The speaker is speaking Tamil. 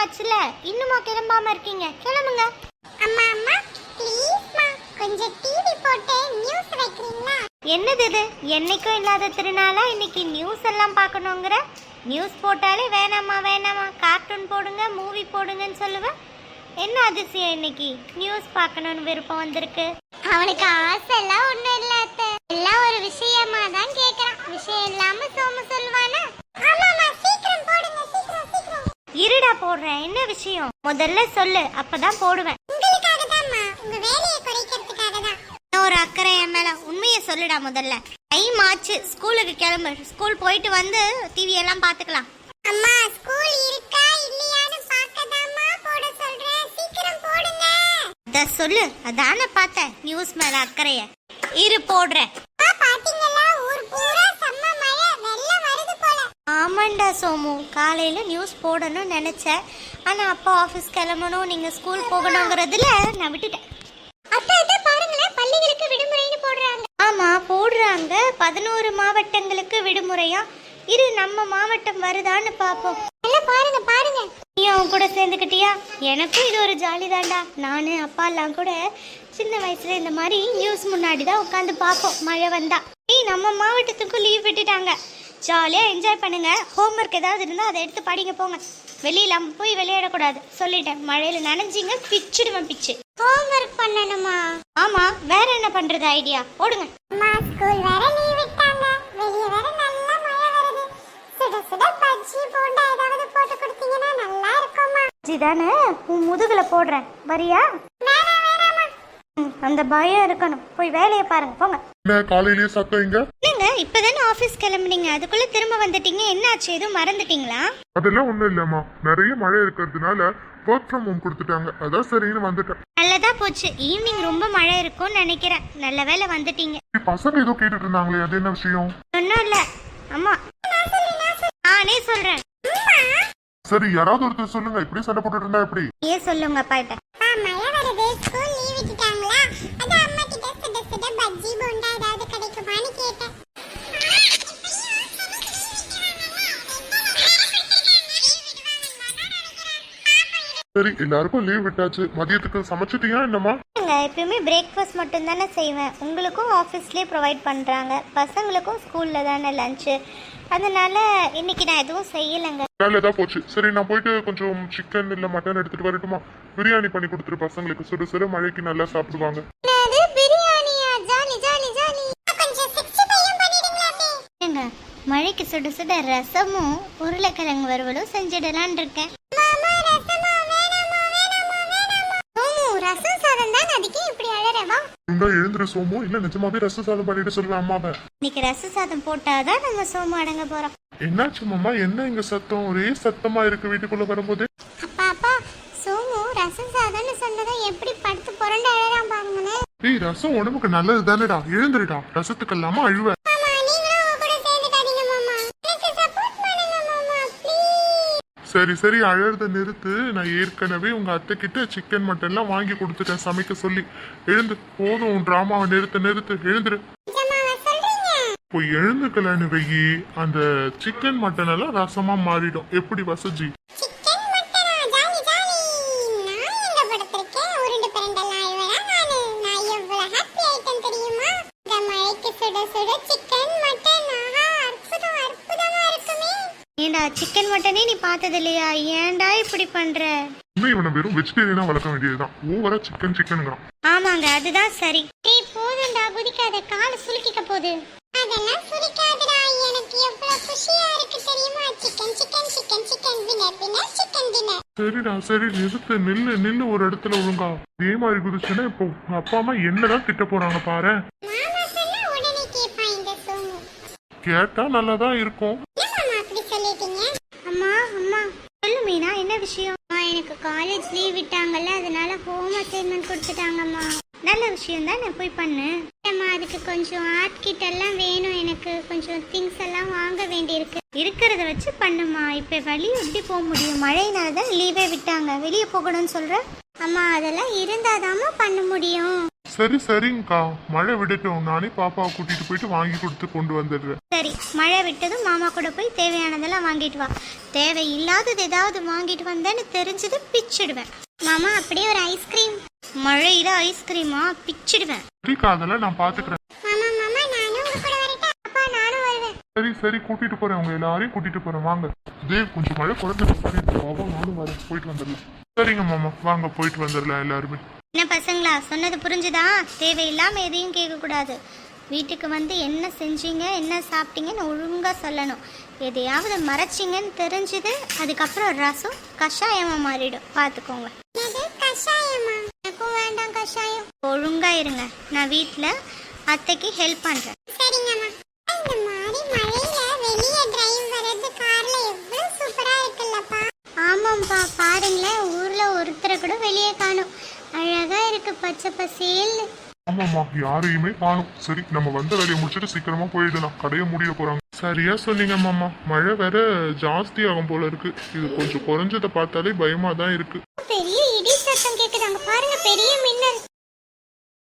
ஆச்சுல இன்னுமா கிளம்பாம இருக்கீங்க. கிளம்புங்க. அம்மா அம்மா ப்ளீஸ்மா கொஞ்சம் டிவி போட்டு நியூஸ் வைக்கிறீங்களா? என்னது இது? என்னைக்கும் இல்லாத திருநாளா? இன்னைக்கு நியூஸ் எல்லாம் பார்க்கணுங்கிற? நியூஸ் போட்டாலே வேணாமா வேணாமா கார்ட்டூன் போடுங்க மூவி போடுங்கன்னு சொல்லுவேன் என்ன அதிசயம் இன்னைக்கு? நியூஸ் பார்க்கணும்னு விருப்பம் வந்திருக்கு. அவனுக்கு ஆசை எல்லாம் ஒண்ணும் இல்ல அத்தை. எல்லாம் ஒரு விஷயமா தான் கேக்குறான். விஷயம் இல்லாம சோம சீக்கிரம் இருடா போடுறேன். என்ன விஷயம்? முதல்ல சொல்லு அப்பதான் போடுவேன். ஒரு அக்கறை என் மேல. உண்மையை சொல்லுடா முதல்ல. டைம் ஆச்சு ஸ்கூலுக்கு கிளம்பு. ஸ்கூல் போயிட்டு வந்து டிவி எல்லாம் பாத்துக்கலாம் அம்மா ஸ்கூல் இருக்கா. அத சொல்லு. அதானே பார்த்தேன். நியூஸ் மேல அக்கறைய. இரு போல. ஆமாண்டா சோமு. காலையில நியூஸ் போடணும்னு நினைச்சேன். ஆனா அப்பா ஆபீஸ் கிளம்பணும். நீங்க ஸ்கூல் போகணுங்கிறதுல நான் விட்டுட்டேன். அத்தை அத்தை பாருங்களேன். பள்ளிகளுக்கு விடுமுறைன்னு போடுறாங்க. ஆமா போடுறாங்க. பதினோரு மாவட்டங்களுக்கு விடுமுறையா? இரு நம்ம மாவட்டம் வருதான்னு பாப்போம். எல்லாம் பாருங்க பாருங்க. அவன் கூட சேர்ந்துக்கிட்டியா எனக்கும் இது ஒரு ஜாலி தான்டா நானு அப்பா எல்லாம் கூட சின்ன வயசுல இந்த மாதிரி நியூஸ் முன்னாடி தான் உட்காந்து பார்ப்போம். மழை வந்தா. நம்ம மாவட்டத்துக்கும் லீவ் விட்டுட்டாங்க. ஜாலியா என்ஜாய் பண்ணுங்க. ஹோம்ஒர்க் ஏதாவது இருந்தா அதை எடுத்து படிங்க போங்க. வெளியில போய் விளையாடக்கூடாது. சொல்லிட்டேன். மழையில நனைஞ்சிங்க பிச்சிடுவேன் பிச்சு. ஹோம்ஒர்க் பண்ணணுமா? ஆமா வேற என்ன பண்றது ஐடியா ஓடுங்க. அம்மா ஸ்கூல் வேற லீவ் விட்டாங்க. வெளிய வேற நல்ல மழை வருது. சுட சுட பஜ்ஜி போண்டா ஏதாவது போட்டு கொடுத்தீங்கன்னா நல்லா ஜிதானே உன் முதுகுல போடுறேன். வரியா? அந்த பயம் இருக்கணும். போய் வேலையை பாருங்க போங்க. என்ன காலையிலேயே சத்தம் இங்க என்னங்க இப்பதானே ஆபீஸ் கிளம்புனீங்க. அதுக்குள்ள திரும்ப வந்துட்டீங்க. என்னாச்சு? எதுவும் மறந்துட்டீங்களா? அதெல்லாம் ஒண்ணும் இல்லம்மா. நிறைய மழை இருக்கிறதுனால ஒர்க் ஃப்ரம் ஹோம் கொடுத்துட்டாங்க. அதான் சரின்னு வந்துட்டேன். நல்லதா போச்சு. ஈவினிங் ரொம்ப மழை இருக்கும்னு நினைக்கிறேன். நல்ல வேளை வந்துட்டீங்க. பசங்க ஏதோ கேட்டுட்டு இருந்தாங்களே அது என்ன விஷயம்? ஒன்றும் இல்ல. அம்மா நானே சொல்றேன் சரி யாராவது ஒருத்தர் சொல்லுங்க இப்படி சண்டை போட்டுட்டு இருந்தா எப்படி? ஏன் சொல்லுங்க அப்பாட்ட மழை வருது. ஸ்கூல் லீவ் விட்டுட்டாங்களா? அது அம்மா கிட்ட சுட சுட பஜ்ஜி போண்டா சரி எல்லாருக்கும் லீவ் விட்டாச்சு. மதியத்துக்கு சமைச்சிட்டியா என்னம்மா? எப்பயுமே பிரேக்ஃபாஸ்ட் மட்டும் தானே செய்வேன். உங்களுக்கும் ஆஃபீஸ்லேயே ப்ரொவைட் பண்ணுறாங்க பசங்களுக்கும் ஸ்கூலில் தானே லஞ்சு அதனால இன்னைக்கு நான் எதுவும் செய்யலைங்க. தான் போச்சு. சரி நான் போயிட்டு கொஞ்சம் சிக்கன் இல்ல மட்டன் எடுத்துட்டு வரட்டுமா? பிரியாணி பண்ணி கொடுத்துரு பசங்களுக்கு. சுடு சுடு மழைக்கு நல்லா சாப்பிடுவாங்க. மழைக்கு சுட சுட ரசமும் உருளைக்கிழங்கு வறுவலும் செஞ்சிடலான் இருக்கேன். தான் அதுக்கு இப்படி அழறவா இருந்தா எழுந்துரு சோமோ. இல்ல நிஜமாவே ரச சாதம் பண்ணிட்டு சொல்லுவேன் அம்மாவை. இன்னைக்கு ரச சாதம் போட்டாதான் நம்ம சோமு அடங்க போறோம். என்னாச்சு மாமா? என்ன இங்க சத்தம்? ஒரே சத்தமா இருக்கு வீட்டுக்குள்ள வரும்போது. அப்பா அப்பா சோமு ரசம் சாதம்னு சொன்னதை எப்படி படுத்து புரண்டு அழறான் பாருங்களேன். ரசம் உடம்புக்கு நல்லது தானேடா எழுந்துருடா. ரசத்துக்கு இல்லாம அழுவ. சரி சரி அழறத நிறுத்து. நான் ஏற்கனவே உங்க அத்தை கிட்ட சிக்கன் மட்டன்லாம் வாங்கி கொடுத்துட்டேன் சமைக்க சொல்லி. எழுந்து போதும் உன் டிராமாவை நிறுத்து நிறுத்து எழுந்துரு. போய் எழுந்துக்கலன்னு வெயி அந்த சிக்கன் மட்டன் எல்லாம் ரசமா மாறிடும். எப்படி வசஜி சிக்கன் மட்டனா ஜாலி ஏண்டா சிக்கன் மட்டனே நீ பார்த்தது இல்லையா ஏன்டா இப்படி பண்ற? இன்னும் இவனை வெறும் வெஜிடேரியனா வளர்க்க வேண்டியதுதான். ஓவரா சிக்கன் சிக்கனுங்கிறான் ஆமாங்க அதுதான் சரி. ஏய் போதும்டா குதிக்காத. கால சுலுக்கிக்க போகுது. அதெல்லாம் சுலுக்காதடா எனக்கு எவ்வளவு குஷியா இருக்கு தெரியுமா? Chicken chicken chicken chicken winner winner chicken dinner சரிடா சரி நிறுத்து நில்லு நில்லு ஒரு இடத்துல ஒழுங்கா. இதே மாதிரி குதிச்சுன்னா இப்போ அப்பா அம்மா என்னதான் திட்ட போறாங்க பாரு. மாமா சொன்னா உடனே கேட்பான் இந்த சோமு கேட்டா நல்லாதான் இருக்கும் என்னம்மா அப்படி சொல்லிட்டீங்க அம்மா அம்மா சொல்லு மீனா என்ன விஷயம் எனக்கு காலேஜ் லீவ் விட்டாங்கல்ல அதனால ஹோம் அசைன்மெண்ட் கொடுத்துட்டாங்கம்மா. நல்ல விஷயம் தான் நான் போய் பண்ணு. வரட்டம்மா அதுக்கு கொஞ்சம் ஆர்ட் கிட் எல்லாம் வேணும் எனக்கு. கொஞ்சம் திங்ஸ் எல்லாம் வாங்க வேண்டியிருக்கு. இருக்கிறத வச்சு பண்ணுமா இப்போ வெளியே எப்படி போக முடியும்? மழையினால தான் லீவே விட்டாங்க. வெளியே போகணும்னு சொல்கிற அம்மா அதெல்லாம் இருந்தாதாம்மா பண்ண முடியும். சரி சரிங்கக்கா. மழை விடட்டும். நானே பாப்பாவை கூட்டிட்டு போயிட்டு வாங்கி கொடுத்து கொண்டு வந்துடுறேன். சரி மழை விட்டதும் மாமா கூட போய் தேவையானதெல்லாம் வாங்கிட்டு வா. தேவையில்லாதது ஏதாவது வாங்கிட்டு வந்தேன்னு தெரிஞ்சது பிச்சிடுவேன். மாமா அப்படியே ஒரு ஐஸ்கிரீம் மழையில ஐஸ்கிரீமா பிச்சிடுவேன். சரிக்கா அதெல்லாம் நான் பாத்துக்கிறேன். சரி சரி கூட்டிட்டு போறேன். உங்க எல்லாரையும் கூட்டிட்டு போறேன். வாங்க. தேவ் கொஞ்சம் மழை குறைஞ்சு பாப்பா நானும் வரேன். போயிட்டு வந்துடலாம். சரிங்க மாமா. வாங்க போயிட்டு வந்துடலாம் எல்லாருமே. என்ன பசங்களா? சொன்னது புரிஞ்சுதா? தேவையில்லாம எதையும் கேட்கக்கூடாது. வீட்டுக்கு வந்து என்ன செஞ்சீங்க என்ன சாப்பிட்டீங்கன்னு ஒழுங்கா சொல்லணும். எதையாவது மறைச்சிங்கன்னு தெரிஞ்சது அதுக்கப்புறம் ரசம் கஷாயமா மாறிடும். பார்த்துக்கோங்க. வேண்டாம் கஷாயம். ஒழுங்கா இருங்க. நான் வீட்டில் அத்தைக்கு ஹெல்ப் இருக்குல்லப்பா. ஆமாம்ப்பா. பாருங்களேன் ஊர்ல ஒருத்தரை கூட வெளியே காணும். அழகா இருக்கு பச்சை பசேல்னு. ஆமாம்மா யாரையுமே காணும். சரி நம்ம வந்த வேலையை முடிச்சுட்டு சீக்கிரமா போயிடலாம். கடையை முடிய போறாங்க. சரியா சொன்னீங்க மாமா. மழை வேற ஜாஸ்தி ஆகும் போல இருக்கு. இது கொஞ்சம் குறைஞ்சதை பார்த்தாலே பயமா தான் இருக்கு. பெரிய இடி சத்தம் கேக்குது. அங்க பாருங்க பெரிய மின்னல்.